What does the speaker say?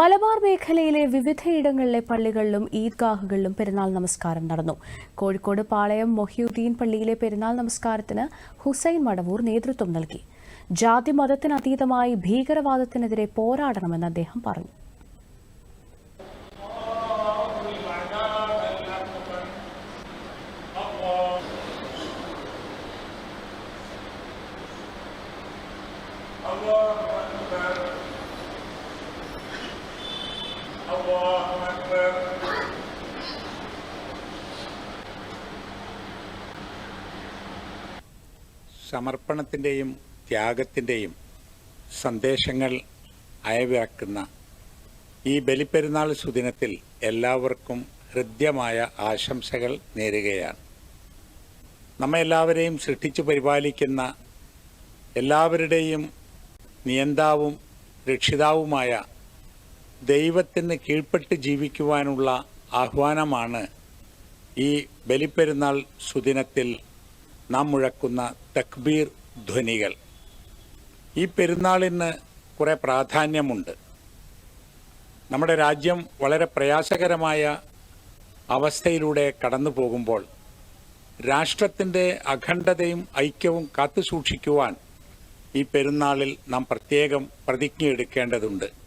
മലബാർ മേഖലയിലെ വിവിധയിടങ്ങളിലെ പള്ളികളിലും ഈദ്ഗാഹുകളിലും പെരുന്നാൾ നമസ്കാരം നടന്നു. കോഴിക്കോട് പാളയം മൊഹ്യുദ്ദീൻ പള്ളിയിലെ പെരുന്നാൾ നമസ്കാരത്തിന് ഹുസൈൻ മടവൂർ നേതൃത്വം നൽകി. ജാതി മതത്തിനതീതമായി ഭീകരവാദത്തിനെതിരെ പോരാടണമെന്ന് അദ്ദേഹം പറഞ്ഞു. Allah الله أكبر സമർപ്പണത്തിൻ്റെയും ത്യാഗത്തിൻ്റെയും സന്ദേശങ്ങൾ അയവിറക്കുന്ന ഈ ബലിപ്പെരുന്നാൾ സുദിനത്തിൽ എല്ലാവർക്കും ഹൃദ്യമായ ആശംസകൾ നേരുകയാണ് നമ്മെ എല്ലാവരെയും സൃഷ്ടിച്ചു പരിപാലിക്കുന്ന എല്ലാവരുടെയും നിയന്താവും രക്ഷിതാവുമായ ദൈവത്തിന് കീഴ്പ്പെട്ട് ജീവിക്കുവാനുള്ള ആഹ്വാനമാണ് ഈ ബലിപ്പെരുന്നാൾ സുദിനത്തിൽ നാം മുഴക്കുന്ന തക്ബീർ ധ്വനികൾ. ഈ പെരുന്നാളിന് കുറേ പ്രാധാന്യമുണ്ട്. നമ്മുടെ രാജ്യം വളരെ പ്രയാസകരമായ അവസ്ഥയിലൂടെ കടന്നു പോകുമ്പോൾ രാഷ്ട്രത്തിന്റെ അഖണ്ഡതയും ഐക്യവും കാത്തുസൂക്ഷിക്കുവാൻ ഈ പെരുന്നാളിൽ നാം പ്രത്യേകം പ്രതിജ്ഞയെടുക്കേണ്ടതുണ്ട്.